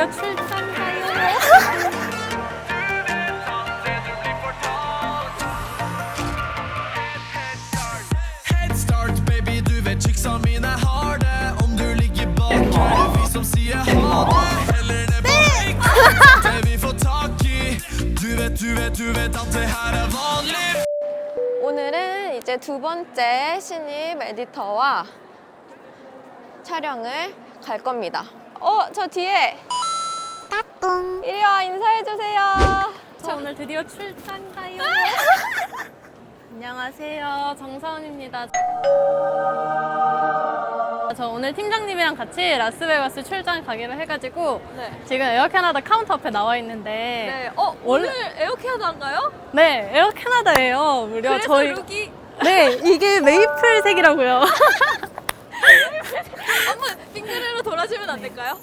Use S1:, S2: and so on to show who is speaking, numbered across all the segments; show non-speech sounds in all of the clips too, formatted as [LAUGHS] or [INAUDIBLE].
S1: 드디어 출장 가요.
S2: Head start, baby, du vet chicksa mine har det Om du ligger bak, er det vi som sier ha det Heller det på høyt, det vi får tak i Du vet, du vet, du vet at det her er vanlig
S3: 오늘은 이제 두 번째 신입 에디터와 촬영을 갈 겁니다. 어, 저 뒤에. 이리 와, 인사해주세요.
S1: 저 오늘 드디어 출장 가요. [LAUGHS] 안녕하세요. 정서은입니다. 저 오늘 팀장님이랑 같이 라스베가스 출장 가기로 해가지고
S3: 네.
S1: 지금 에어 캐나다 카운터 앞에 나와 있는데
S3: 네. 어,
S1: 원래-
S3: 오늘 에어케어도 안 가요?
S1: 네, 에어 캐나다예요. 무려
S3: 그래서
S1: 저희
S3: 룩이
S1: 네, 이게 메이플색이라고요. [LAUGHS]
S3: 한번 빙그레로 돌아주면 안 될까요?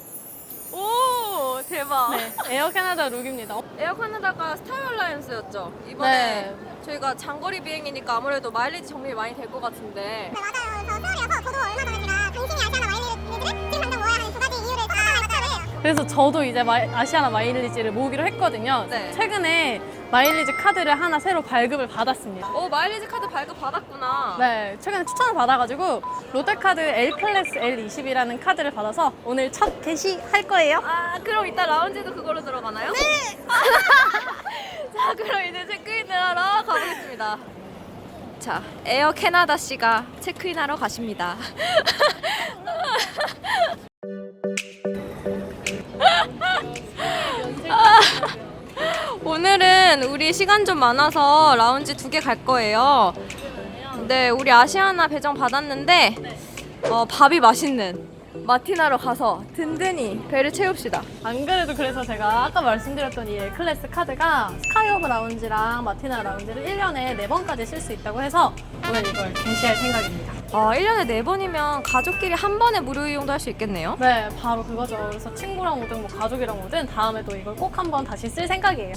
S3: 오, 대박.
S1: 네, 에어 캐나다 룩입니다.
S3: 에어 카나다가 스타일라이언스였죠. 이번에
S1: 네.
S3: 저희가 장거리 비행이니까 아무래도 마일리지 정리 많이 될 것 같은데.
S4: 네, 맞아요. 저 서울이어서 저도 얼마 전에 제가 당신이 아시아나 마일리지를 지금 당장 모아야 하는 두 가지 이유를 설명하려고 [LAUGHS]
S1: 그래서 저도 이제 마이- 아시아나 마일리지를 모으기로 했거든요.
S3: 네.
S1: 최근에 마일리지 카드를 하나 새로 발급을 받았습니다.
S3: 오, 마일리지 카드 발급 받았구나.
S1: 네, 최근에 추천을 받아가지고 롯데카드 L 클래스 L20이라는 카드를 받아서 오늘 첫 게시할 거예요.
S3: 아, 그럼 이따 라운지도 그걸로 들어가나요? 네. [LAUGHS] 자, 그럼 이제 체크인을 하러 가보겠습니다. 자, 에어 캐나다 씨가 체크인하러 가십니다. [LAUGHS] 오늘은 우리 시간 좀 많아서 라운지 두 개 갈 거예요. 근데 우리 아시아나 배정 받았는데 어, 밥이 맛있는 마티나로 가서 든든히 배를 채웁시다.
S1: 안 그래도 그래서 제가 아까 말씀드렸던 이 L 클래스 카드가 스카이 오브 라운지랑 마티나 라운지를 1년에 4번까지 쓸 수 있다고 해서 오늘 이걸 게시할 생각입니다.
S3: 아, 1년에 4번이면 가족끼리 한 번에 무료 이용도 할 수 있겠네요.
S1: 네, 바로 그거죠. 그래서 친구랑 오든 뭐 가족이랑 오든 다음에 또 이걸 꼭 한번 다시 쓸 생각이에요.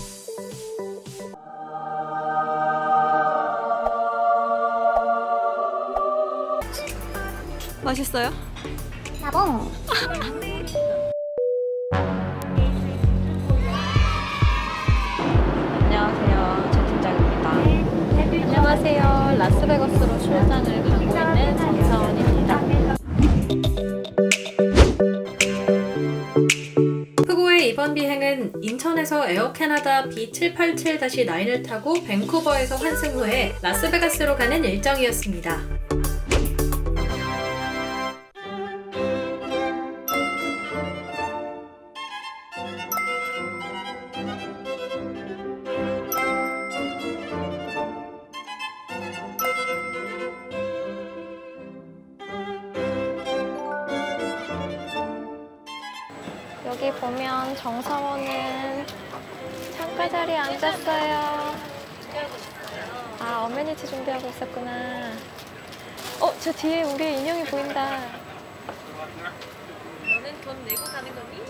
S3: 맛있어요?
S4: 나봉.
S3: 안녕하세요. 제 팀장입니다.
S1: 안녕하세요. 라스베거스로 출장을 가고 있는 정사원입니다. 흑오의 이번 비행은 인천에서 에어 캐나다 B787-9을 타고 밴쿠버에서 환승 후에 라스베가스로 가는 일정이었습니다.
S3: 앉았어요. 아, 어메니티 준비하고 있었구나. 어, 저 뒤에 우리의 인형이 보인다. 너는 돈 내고 가는 거니?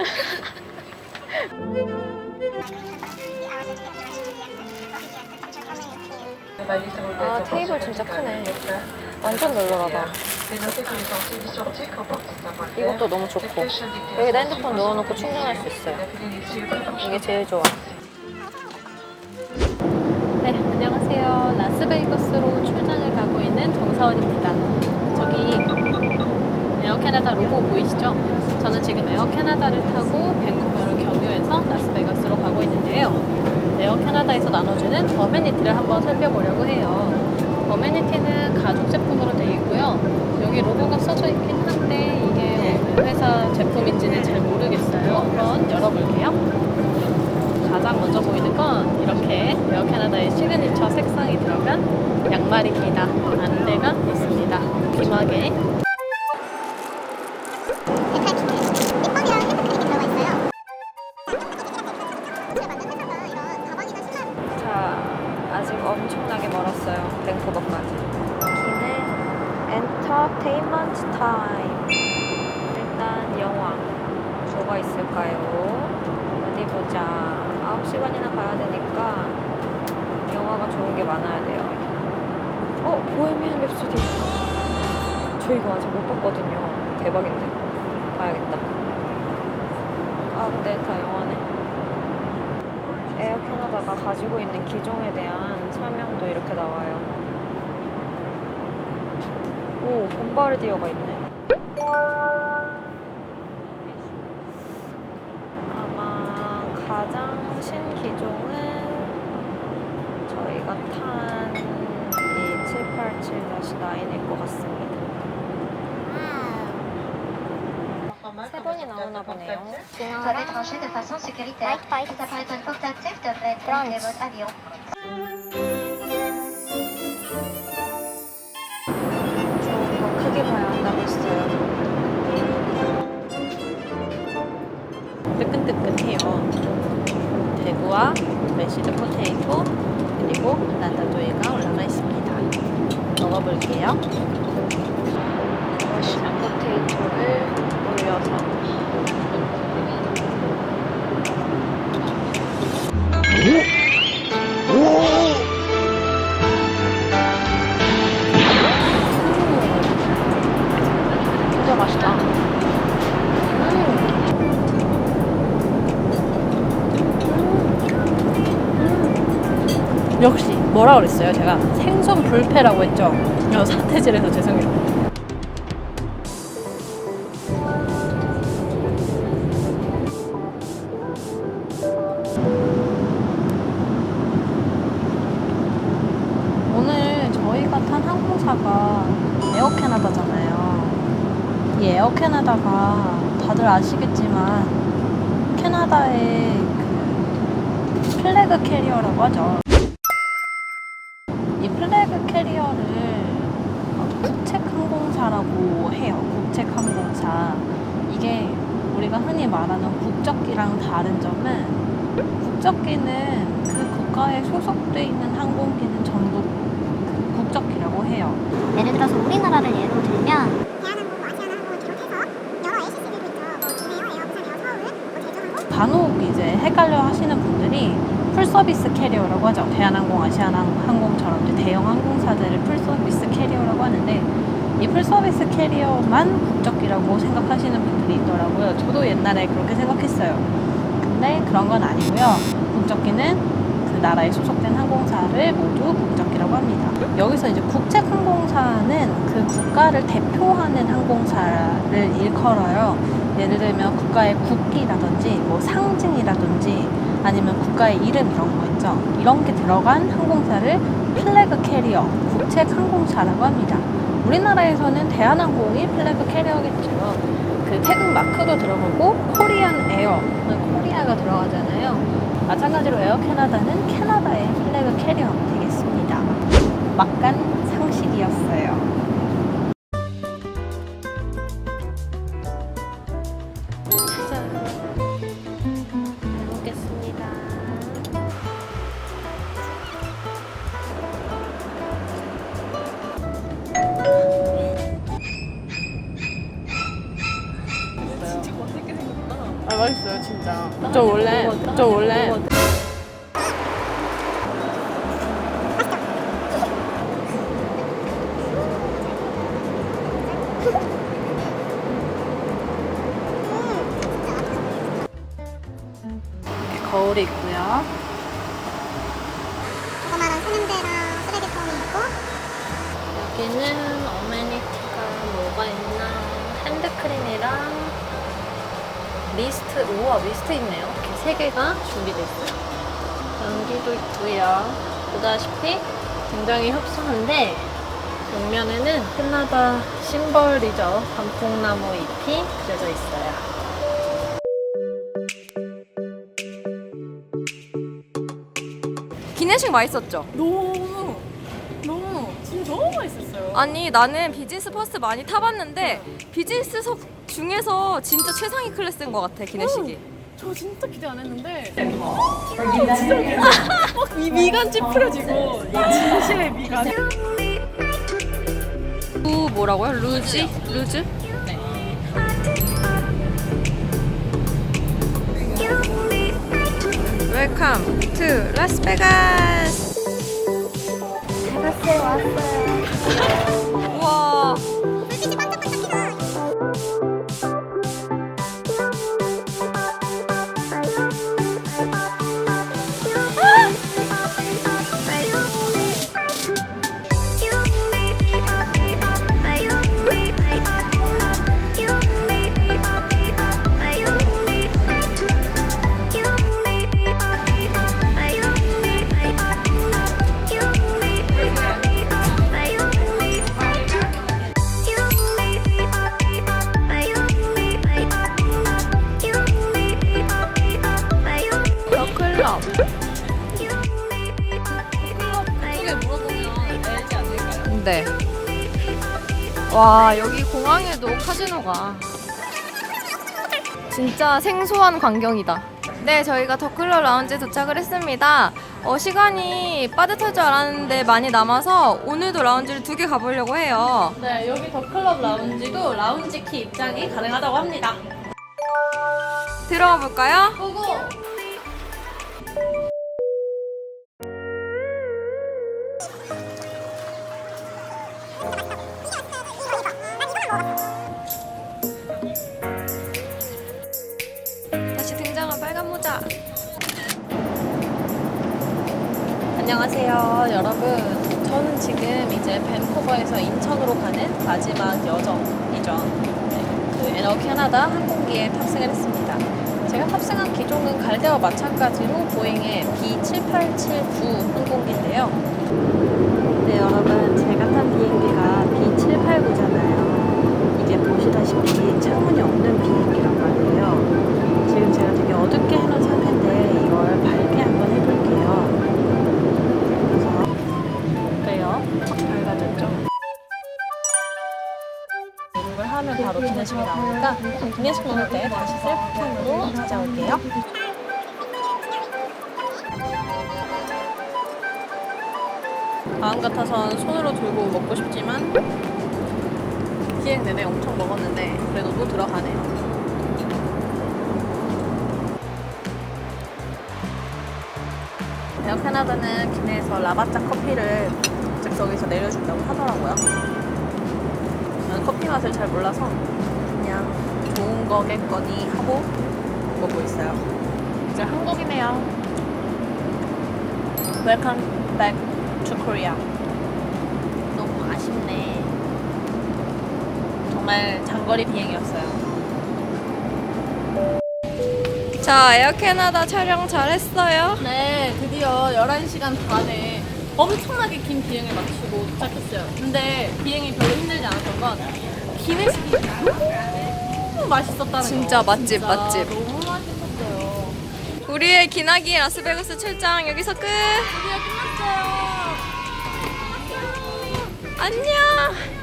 S3: 아, 테이블 진짜 크네. 완전 널널하다. 이것도 너무 좋고. 여기다 핸드폰 넣어놓고 충전할 수 있어요. 이게 제일 좋아.
S1: 안녕하세요. 라스베이거스로 출장을 가고 있는 정사원입니다. 저기 에어 캐나다 로고 보이시죠? 저는 지금 에어 캐나다를 타고 밴쿠버를 경유해서 라스베이거스로 가고 있는데요. 에어 캐나다에서 나눠주는 어메니티를 한번 살펴보려고 해요. 어메니티는 가죽 제품으로
S3: 아직 엄청나게 멀었어요. 밴쿠버까지. 여기는 엔터테인먼트 타임. 일단 영화. 뭐가 있을까요? 어디 보자. 9시간이나 가야 되니까 영화가 좋은 게 많아야 돼요. 어, 보헤미안 랩소디. 저 이거 아직 못 봤거든요. 대박인데. 봐야겠다. 아 근데 다 영어네. 에어 캐나다가 가지고 있는 기종에 대한 설명도 이렇게 나와요. 오, 봄바르디어가 있네. 아마 가장 신기종은 저희가 탄 이 787-9일 것 같습니다. 세 번이 나오나 보네요.
S5: Vous avez tranché de façon sécuritaire. Cet appareil portatif devrait traiter votre avion.
S3: 좀더 크게 봐야 한다고 했어요.
S6: 뜨끈뜨끈해요. 대구와 메시드 포테이토 그리고 라타토이가 올라가 있습니다. 먹어볼게요. 역시 뭐라 그랬어요? 제가 생선 불패라고 했죠. 어, 사태질해서 죄송해요. 오늘 저희가 탄 항공사가 에어캐나다잖아요. 이 에어캐나다가 다들 아시겠지만 캐나다의 그 플래그 캐리어라고 하죠. 캐리어를 어, 국책항공사라고 해요. 국책항공사. 이게 우리가 흔히 말하는 국적기랑 다른 점은 국적기는 그 국가에 소속돼 있는 항공기는 전부 그 국적기라고 해요.
S4: 예를 들어서 우리나라를 예로 들면
S6: 간혹 이제 헷갈려 하시는 분들이 풀서비스 캐리어라고 하죠. 대한항공, 아시아나항공처럼 이제 대형 항공사들을 풀서비스 캐리어라고 하는데 이 풀서비스 캐리어만 국적기라고 생각하시는 분들이 있더라고요. 저도 옛날에 그렇게 생각했어요. 근데 그런 건 아니고요. 국적기는 그 나라에 소속된 항공사를 모두 국적기라고 합니다. 여기서 이제 국책항공사는 그 국가를 대표하는 항공사를 일컬어요. 예를 들면 국가의 국기라든지 뭐 상징이라든지 아니면 국가의 이름 이런 거 있죠. 이런 게 들어간 항공사를 플래그 캐리어, 국책 항공사라고 합니다. 우리나라에서는 대한항공이 플래그 캐리어겠죠. 그 태극 마크도 들어가고 코리안 에어, 코리아가 들어가잖아요. 마찬가지로 에어 캐나다는 캐나다의 플래그 캐리어 되겠습니다. 막간 상식이었어요. 저 원래 저 원래 거울이 있고요.
S4: 조그마한 세면대랑 쓰레기통이 있고
S6: 여기는 어메니티가 뭐가 있나? 핸드크림이랑 미스트, 우와 미스트 있네요. 이렇게 세 개가 준비되어 있어요. 연기도 있고요. 보다시피 굉장히 협소한데 벽면에는 캐나다 심벌이죠. 단풍나무 잎이 그려져 있어요.
S3: 기내식 맛있었죠?
S6: 너무 너무 진짜 너무 맛있었어요.
S3: 아니 나는 비즈니스 퍼스트 많이 타봤는데 비즈니스석 중에서 진짜 최상위 클래스인 것 같아 기내식이.
S6: 저 진짜 기대 안 했는데 진짜 막이 미간 찌푸려지고 이 진실의 미간
S3: 루 뭐라고요? 루지? 루즈? 웰컴 투 라스베가스
S4: 베가스에 왔어요
S3: 네. 와 여기 공항에도 카지노가. 진짜 생소한 광경이다. 네, 저희가 더클럽 라운지에 도착을 했습니다. 어, 시간이 빠듯할 줄 알았는데 많이 남아서 오늘도 라운지를 두 개 가보려고 해요.
S6: 네, 여기 더클럽 라운지도 라운지 키 입장이 가능하다고 합니다.
S3: 들어가 볼까요?
S6: 고고! 안녕하세요, 여러분. 저는 지금 이제 밴쿠버에서 인천으로 가는 마지막 여정이죠. 네, 그 에너 캐나다 항공기에 탑승을 했습니다. 제가 탑승한 기종은 갈대와 마찬가지로 보잉의 B7879 항공기인데요. 네, 여러분. 제가 탄 비행기가 B789잖아요. 이게 보시다시피 창문이 없는 비행기란 말이에요. 기내식 먹을 때 다시 셀프캠으로 찾아올게요. 마음 같아선 손으로 들고 먹고 싶지만 비행 내내 엄청 먹었는데 그래도 또 들어가네요. 에어 캐나다는 기내에서 라바짜 커피를 즉석에서 내려준다고 하더라고요. 저는 커피 맛을 잘 몰라서 거겠거니 하고 먹고 있어요. 이제 한국이네요. Welcome back to Korea. 너무 아쉽네. 정말 장거리 비행이었어요.
S3: 자, 에어 캐나다 촬영 잘했어요.
S6: 네, 드디어 11시간 반에 엄청나게 긴 비행을 마치고 도착했어요. 근데 비행이 별로 힘들지 않았던 건 기내식이 너무 맛있었다는
S3: 진짜
S6: 거.
S3: 맛집, 맛집.
S6: 너무 맛있었어요.
S3: 우리의 기나기 라스베가스 출장 여기서 끝.
S6: 드디어 끝났어요.
S3: 안녕.